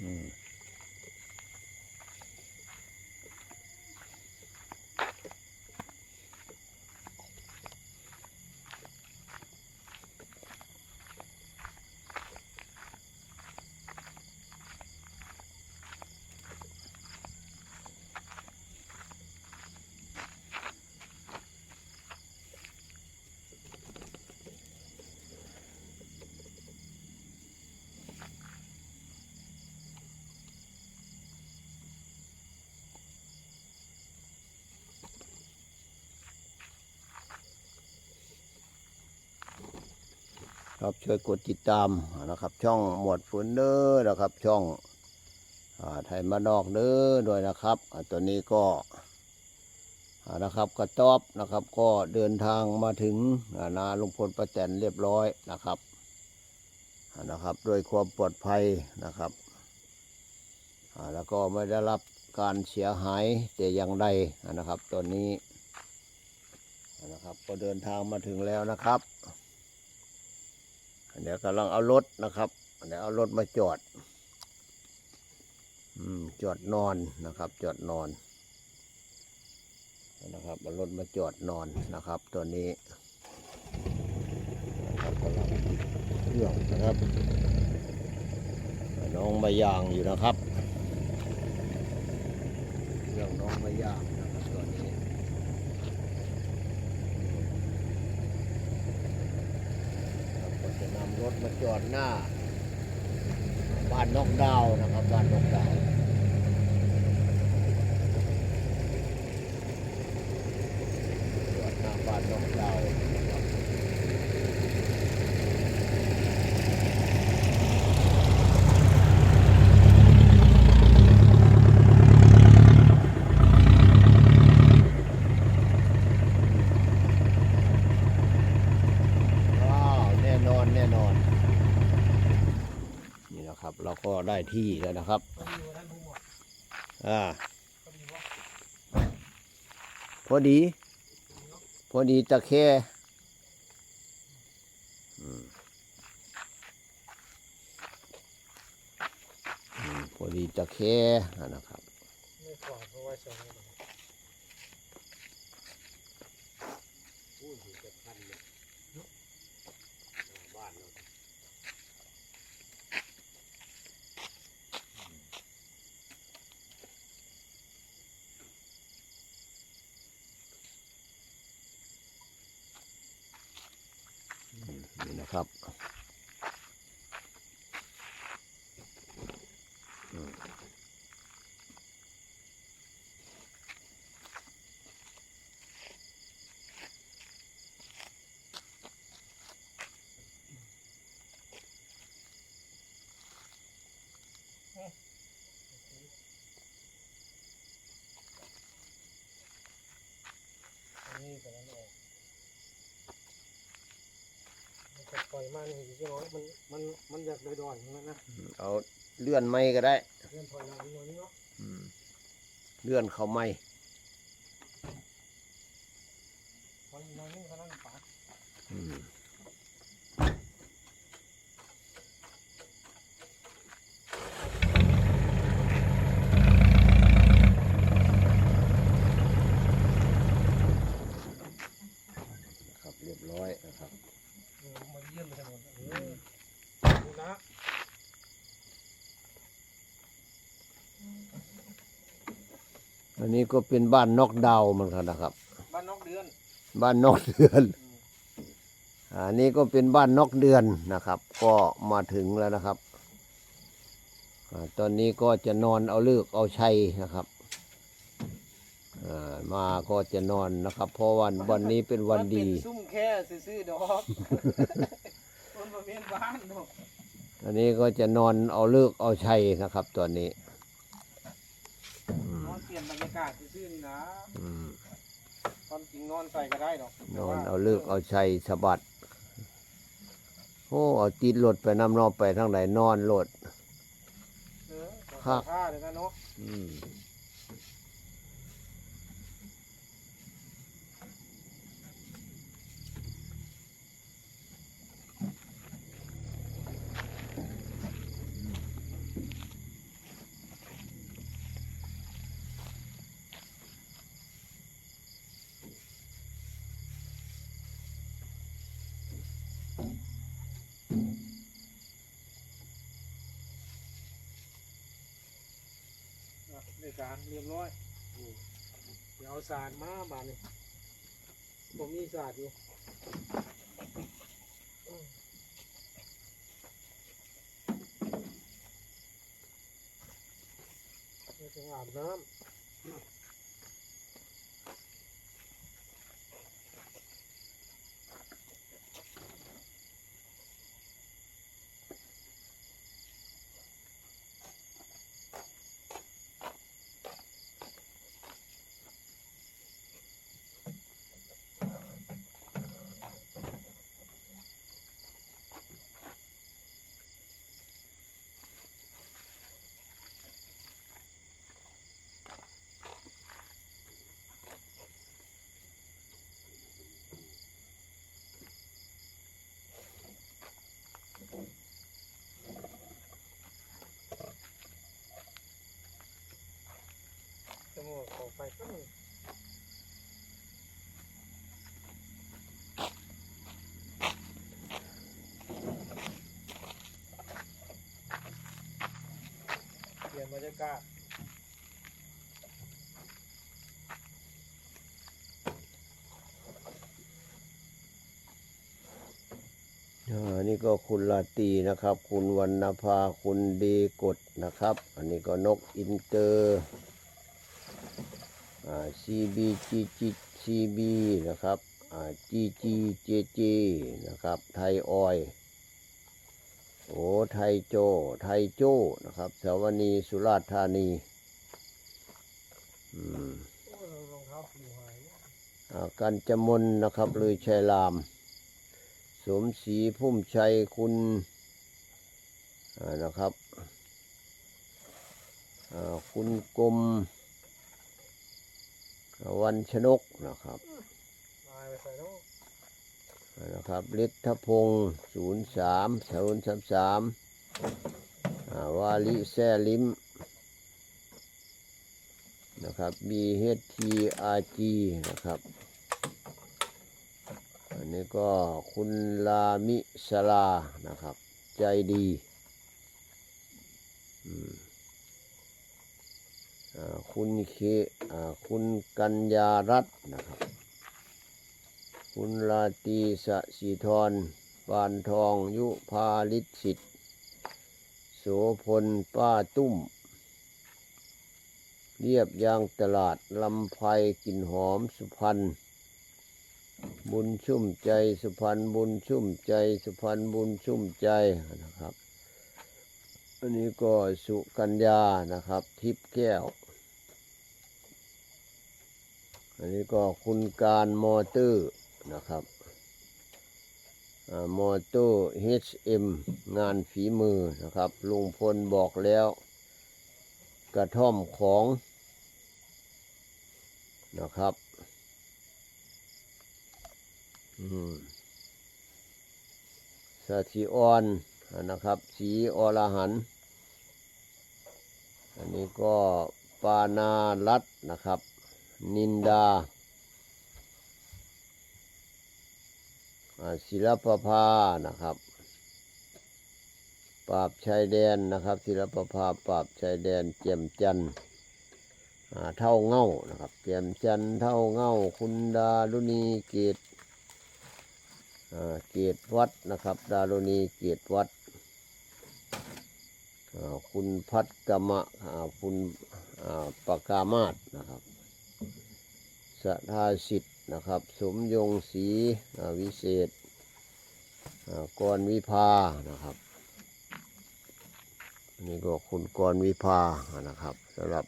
Mm. ครับ ช่วยกดติดตามนะครับ ช่องหมวดฝืนเด้อนะครับ ช่องอไทยมานอกเด้อด้วยนะครับตัวนี้ก็นะครับกระต๊อบนะครับก็เดินทางมาถึงอ่านาลุงพลประแตนเรียบร้อยนะครับนะครับด้วยความปลอดภัยนะครับแล้วก็ไม่ได้รับการเสียหายแต่อย่างใดนะครับตอนนี้นะครับก็เดินทางมาถึงแล้วนะครับ เดี๋ยวกำลังเอารถนะครับ เดี๋ยวเอารถมาจอด อืมจอดนอนนะครับ จอดนอน นะครับเอารถมาจอดนอนนะครับ ตัวนี้นะครับกำลังเครื่องนะครับน้องมายางอยู่นะครับเครื่องน้องมายางนะครับตัวนี้ ครับก็จะนำรถ มาจอดหน้า บ้านนกดาวนะครับ บ้านนกดาวจอดหน้าบ้านนกดาวนะครับว้าวแน่นอนแน่นอน นี่นะครับ เราก็ ได้ที่แล้วนะครับ อ่า พอดี พอดีตะแค่อืมอืมพอดีตะแค่นะครับ ไม่กวาดเพราะว่าสองแบบ นี่นะครับอืม อันนี้แต่นั้นออกมัน จะปล่อยมานี่ใช่ไหมมันมันมันอยากเลยดอนอย่างนั้นนะเอาเลื่อนไม่ก็ได้เรื่องถอยหลังหน่อยเนาะอืมเลื่อนเข้าไม่ถอยหน่อยนึงเท่านั้นป๋าอืมนะครับเรียบร้อยนะครับ เออมันเยี่ยมไปทั้งหมดเออดูนะ อันนี้ก็เป็นบ้านนอกดาวน์เหมันครับนะครับ บ้านนอกเดือน บ้านนอกเดือน อันนี้ก็เป็นบ้านนอกเดือนนะครับ ก็มาถึงแล้วนะครับอาตอนนี้ก็จะนอนเอาเลือกเอาชัยนะครับอ่ามาก็จะนอนนะครับ เพราะวันวันนี้เป็นวันดีมัเป็นซุ่มแค่ซื่อๆดอกมันบ่เป็นบ้านดอกอันนี้ก็จะนอนเอาเลือกเอาชัยนะครับตอนนี้อืม นอนเปลี่ยนบรรยา กาศซื่อๆนี่นะอืมความจริงนอนใส่ก็ได้ดอกนอนเอาเลือกเอาชัยสะบัดโอ้เอาติดรถไปน้ำนอกไปทางไหนนอนรถ เออครับผ้าเลยนะเนาะอืม ในการเรียบร้อยเดี๋ยวเอาสารมาบานนี้ผมมีสารอยู่เดี๋ยวจะอาบน้ำ จะหมดออกไปก็หนึ่งเปลี่ยนบรรยากาศอ่านี่ก็คุณลาตีนะครับ คุณวรรณภาคุณดีกดนะครับ อันนี้ก็นกอินเตอร์ อ่า CBG CB นะครับอ่า GGJJ นะครับ ไทยออยโอ้ไทยโจ ไทยโจนะครับสาวนีสุราษฎร์ธานีอืมอ่ากันจมนนะครับเลยชัยราม สมศรีพุ่มชัยคุณนะครับอ่าคุณกรม วันชนกนะครับลายไปใส่เนะอ่านะครับฤทธพงศ์ศูนย์สามศูนย์สามสามวาลิแซลิมนะครับ BHTRG นะครับ อันนี้ก็คุณลามิสลานะครับ ใจดี อืม คุณเคคุณกัญญารัตน์นะครับ คุณลาตีสะสีทรปานทองยุพาลิศสิทธิ์โสพลป้าตุ้ม เรียบยางตลาดลำไพกลิ่นหอมสุพรรณบุญชุ่มใจสุพรรณบุญชุ่มใจสุพรรณบุญชุ่มใจนะครับ อันนี้ก็สุกัญญานะครับ ทิพย์แก้ว อันนี้ก็คุณการมอเตอร์นะครับมอเตอร์ HM งานฝีมือนะครับ ลุงพลบอกแล้ว กระท่อมของนะครับสาธิออนนะครับ สีอรหัน อันนี้ก็ปานารัตนะครับ นินดาศิลปภานะครับ ปราบชายแดนนะครับ ศิลปภาปราบชายแดนเจียมจันเท่าเง่านะครับเจียมจันเท่าเง่า คุณดารุณีเกตเกตวัดนะครับ ดารุณีเกตวัดคุณพัดกมะคุณปากามาศนะครับ สทาสิทธิ์นะครับ สมยงศรีวิเศษกรวิภานะครับนนี่ก็คุณกรวิภานะครับสำหรับ